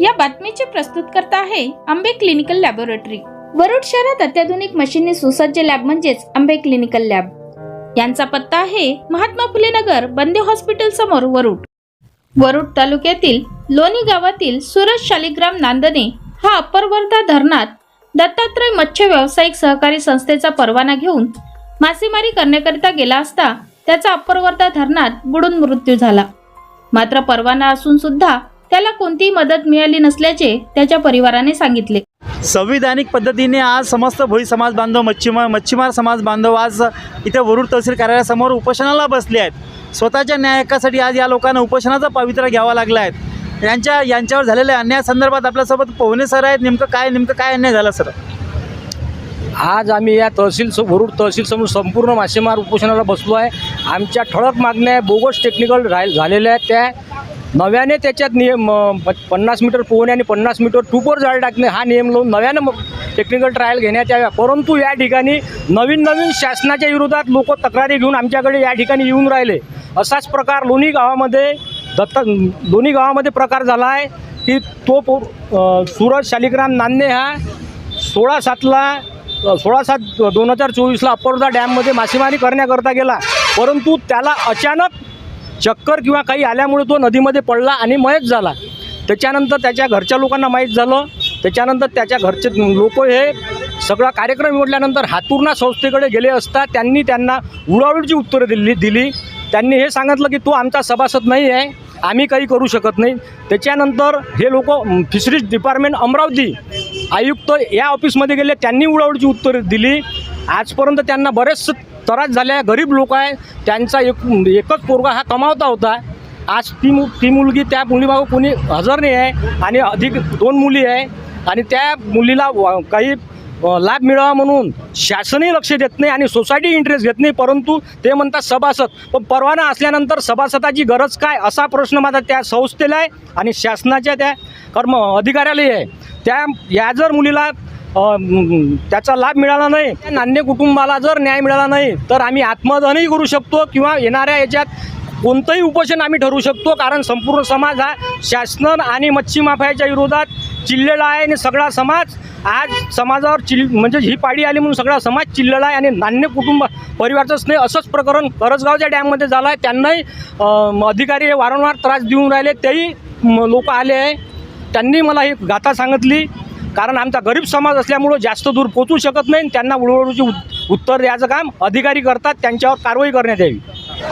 या बातमीचे प्रस्तुत करता आहे आंबे क्लिनिकल लॅबोरेटरी. वरुड शहरात अत्याधुनिक मशीनने सुसज्ज लॅब म्हणजेच आंबे क्लिनिकल लॅब. यांचा पत्ता आहे महात्मा फुले नगर बंदे हॉस्पिटल समोर वरुड. वरुड तालुक्यातील लोणी गावातील सुरज शालिग्राम नांदणे हा अप्पर वर्धा धरणात दत्तात्रय मत्स्य व्यावसायिक सहकारी संस्थेचा परवाना घेऊन मासेमारी करण्याकरिता गेला असता त्याचा अप्पर वर्धा धरणात बुडून मृत्यू झाला. मात्र परवाना असून सुद्धा त्याला कोणतीही मदत मिळाली नसल्याचे त्याच्या परिवाराने सांगितले. संविधानिक पद्धतीने आज समस्त भोई समाज बांधव मच्छीमार मच्छीमार समाज बांधव आज इथे वरुड तहसील कार्यालयासमोर उपोषणाला बसले आहेत. स्वतःच्या न्याय हक्कासाठी आज या लोकांना उपोषणाचा पवित्रा घ्यावा लागला आहे. यांच्या यांच्यावर झालेल्या अन्यायासंदर्भात आपल्यासोबत पोहणे सर आहेत. नेमकं काय नेमकं काय अन्याय झाला सर? आज आम्ही या तहसील स- वरुड तहसील समोर संपूर्ण मासेमार उपोषणाला बसलो आहे. आमच्या ठळक मागण्या बोगस टेक्निकल राहील झालेल्या आहेत त्या. नव्याने त्याच्यात नियम प- पन्नास मीटर पोहणे आणि पन्नास मीटर टूपवर जाळ टाकणे हा नियम लावून नव्यानं टेक्निकल ट्रायल घेण्यात याव्या. परंतु या ठिकाणी नवीन नवीन शासनाच्या विरोधात लोक तक्रारी घेऊन आमच्याकडे या ठिकाणी येऊन राहिले. असाच प्रकार लोणी गावामध्ये दत्त लोणी गावामध्ये प्रकार झाला आहे की तो पो सूरज शालिग्राम नान्ने हा सोळा सातला सोळा सात दोन हजार चोवीसला अप्परदा डॅममध्ये मासेमारी करण्याकरता गेला. परंतु त्याला अचानक चक्कर किंवा काही आल्यामुळे तो नदीमध्ये पडला आणि मयत झाला. त्याच्यानंतर त्याच्या घरच्या लोकांना माहीत झालं. त्याच्यानंतर त्याच्या घरचे लोक हे सगळा कार्यक्रम निवडल्यानंतर हातुर्णा संस्थेकडे गेले असता त्यांनी त्यांना उडावडीची उत्तरं दिली दिली. त्यांनी हे सांगितलं की तो आमचा सभासद नाही आहे. आम्ही काही करू शकत नाही. त्याच्यानंतर हे लोक फिशरीज डिपार्टमेंट अमरावती आयुक्त या ऑफिसमध्ये गेले. त्यांनी उडावडीची उत्तरं दिली. आजपर्यंत त्यांना बरेच त्रास झाले गरीब लोक आहे त्यांचा एक एकच पोरगा हा कमावता होता. आज ती मु ती मुलगी त्या मुलीमागं कोणी हजर नाही आहे आणि अधिक दोन मुली आहे आणि त्या मुलीला व- काही लाभ मिळावा म्हणून शासनही लक्ष देत नाही आणि सोसायटी इंटरेस्ट घेत नाही परंतु ते म्हणतात सभासद. पण परवाना असल्यानंतर सभासदाची गरज काय असा प्रश्न माझा त्या संस्थेला आहे आणि शासनाच्या त्या कर्म अधिकाऱ्यालाही आहे. त्या या जर मुलीला त्याचा लाभ मिळाला नाही. त्या नान्य कुटुंबाला जर न्याय मिळाला नाही तर आम्ही आत्मदहनही करू शकतो किंवा येणाऱ्या याच्यात कोणतंही उपोषण आम्ही ठरवू शकतो. कारण संपूर्ण समाज हा शासन आणि मच्छीमाफायाच्या विरोधात चिल्लेला आहे आणि सगळा समाज आज समाजावर चिल म्हणजे ही पाडी आली म्हणून सगळा समाज चिल्लेला आहे आणि नान्य कुटुंब परिवारचंच नाही असंच प्रकरण करसगावच्या डॅममध्ये झालं आहे त्यांनाही अधिकारी वारंवार त्रास देऊन राहिले. तेही लोक आले आहे. त्यांनी मला ही गाथा सांगितली. कारण आमचा गरीब समाज असल्यामुळं जास्त दूर पोचू शकत नाही आणि त्यांना उत- उत्तर द्यायचं काम अधिकारी करतात त्यांच्यावर कारवाई करण्यात यावी.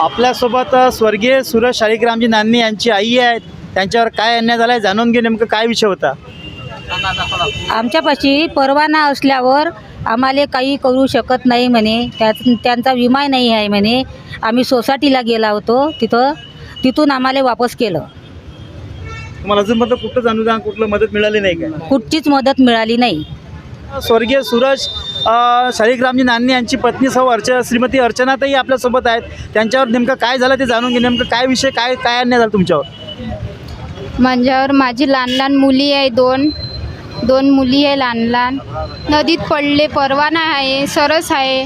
आपल्यासोबत स्वर्गीय सूरज शालिग्रामजी नान्नी यांची आई आहेत. त्यांच्यावर काय अन्याय झाला आहे जाणून घे नेमकं काय विषय होता? आमच्यापाशी परवाना असल्यावर आम्हाला काही करू शकत नाही म्हणे. त्यात त्यांचा विमा नाही आहे म्हणे. आम्ही सोसायटीला गेला होतो तिथं तिथून आम्हाला वापस केलं. तुम्हाला अजूनपर्यंत कुठं अनुदान कुठलं मदत मिळाली नाही काय? कुठचीच मदत मिळाली नाही. स्वर्गीय सूरज अ, शालिग्रामजी नान्नी यांची पत्नी सौ अर्च श्रीमती अर्चनाताई आपल्यासोबत आहेत. त्यांच्यावर नेमकं काय झालं ते जाणून घे. नेमकं काय विषय काय काय अन्याय झाला तुमच्यावर? माझ्यावर माझी लहान लहान मुली आहे दोन. दोन मुली आहे लहान लहान नदीत पडले परवाना आहे सरस आहे.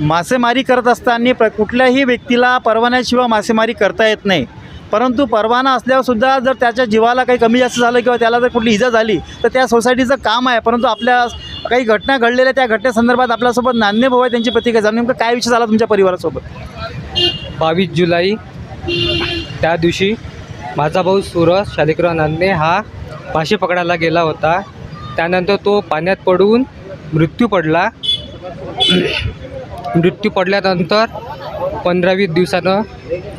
मासेमारी करत असताना प्र कुठल्याही व्यक्तीला परवान्याशिवाय मासेमारी करता येत नाही. परंतु परवाना असल्यावरसुद्धा जर त्याच्या जीवाला काही कमी जास्त झालं किंवा त्याला जर कुठली इजा झाली तर त्या सोसायटीचं काम आहे. परंतु आपल्या काही घटना घडलेल्या त्या घटनेसंदर्भात आपल्यासोबत नान्य भाऊ आहे त्यांची प्रतिक्रिया जाणून नेमकं काय विषय झाला तुमच्या परिवारासोबत? बावीस जुलै त्या दिवशी माझा भाऊ सूरज शालिकराव नांदे हा मासे पकडायला गेला होता. त्यानंतर तो पाण्यात पडून मृत्यू पडला. मृत्यू पडल्यानंतर पंधरा वीस दिवसानं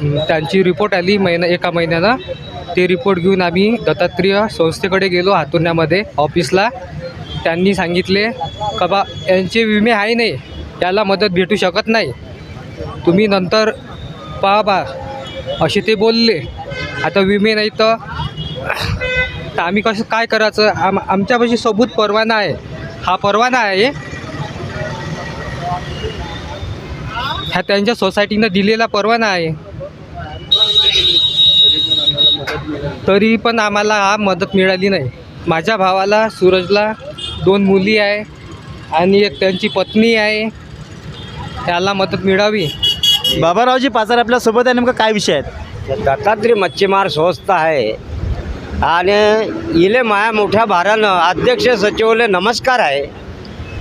त्यांची रिपोर्ट आली महिना एका महिन्यानं ते रिपोर्ट घेऊन आम्ही दत्तात्रेय संस्थेकडे गेलो हातुर्ण्यामध्ये ऑफिसला. त्यांनी सांगितले का बा यांचे विमे आहे नाही त्याला मदत भेटू शकत नाही. तुम्ही नंतर पहा बा असे ते बोलले. आता विमे नाही तर तर आम्ही कसं काय करायचं? आम आमच्यापाशी सबूत परवाना आहे. हा परवाना आहे. ह्या त्यांच्या सोसायटीनं दिलेला परवाना आहे. तरी पण आम्हाला हा मदत मिळाली नाही. माझ्या भावाला सूरजला दोन मुली आहे आणि एक त्यांची पत्नी आहे. त्याला मदत मिळावी. बाबारावजी पाचार आपल्यासोबत आहे. नेमकं काय विषय आहेत? दत्तात्रय मच्छीमार संस्था आहे. आणि इले माया मोठ्या भारानं अध्यक्ष सचिवले नमस्कार आहे.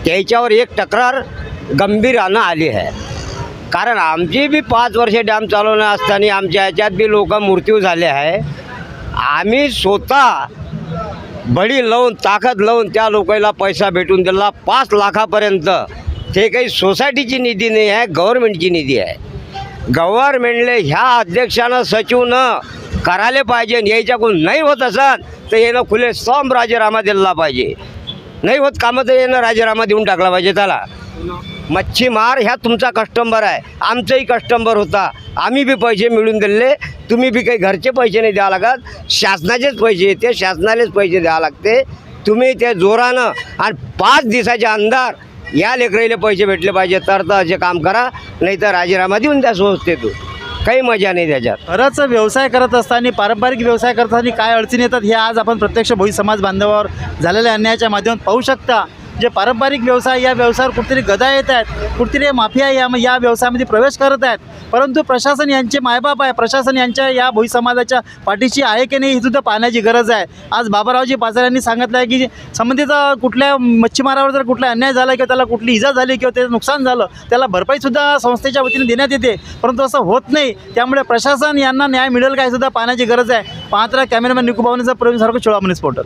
त्याच्यावर एक तक्रार गंभीरानं आली आहे. कारण आमची बी पाच वर्षे डॅम चालवणं असताना आमच्या ह्याच्यात बी लोक मृत्यू झाले आहे. आम्ही स्वतः बळी लावून ताकद लावून त्या लोकांना पैसा भेटून दिला. पाच लाखापर्यंत. ते काही सोसायटीची निधी नाही आहे गव्हर्मेंटची निधी आहे. गव्हर्मेंटले ह्या अध्यक्षानं सचिवनं करायला पाहिजे. यायच्याकडून याच्याकडून नाही होत असत तर येणं खुले सम राजीनामा दिला पाहिजे. नाही होत कामं तर येणं राजीनामा देऊन टाकला पाहिजे. त्याला मच्छीमार ह्या तुमचा कस्टंबर आहे. आमचाही कस्टंबर होता. आम्ही बी पैसे मिळून दिले. तुम्ही बी काही घरचे पैसे नाही द्यावं लागत. शासनाचेच पैसे येते शासनालेच पैसे द्यावं लागते. तुम्ही ते जोरानं आणि पाच दिवसाच्या अंधार या लेकराईला पैसे भेटले पाहिजे. तर तर असे काम करा नाही तर राजीनामा देऊन द्या संस्थेतून. काही मजा नाही त्याच्यात. खरंच व्यवसाय करत असताना पारंपरिक व्यवसाय करताना काय अडचणी येतात हे आज आपण प्रत्यक्ष भोई समाज बांधवावर झालेल्या अन्यायाच्या माध्यमात पाहू शकता. जे पारंपरिक व्यवसाय या व्यवसायावर कुठेतरी गदा येत आहेत कुठेतरी माफिया या या व्यवसायामध्ये प्रवेश करत आहेत. परंतु प्रशासन यांचे मायबाप आहे. प्रशासन यांच्या या भोई समाजाच्या पाठीशी आहे की नाही ही सुद्धा पाहण्याची गरज आहे. आज बाबारावजी पाचार यांनी सांगितलं आहे की संबंधित कुठल्या मच्छीमारावर जर कुठला अन्याय झाला किंवा त्याला कुठली इजा झाली किंवा त्याचं नुकसान झालं त्याला भरपाईसुद्धा संस्थेच्या वतीने देण्यात येते. परंतु असं होत नाही. त्यामुळे प्रशासन यांना न्याय मिळेल काय सुद्धा पाहण्याची गरज आहे. पाहत कॅमेरामॅन निकुभावनेचा प्रवीण सारखं चोळामणी पोर्टल.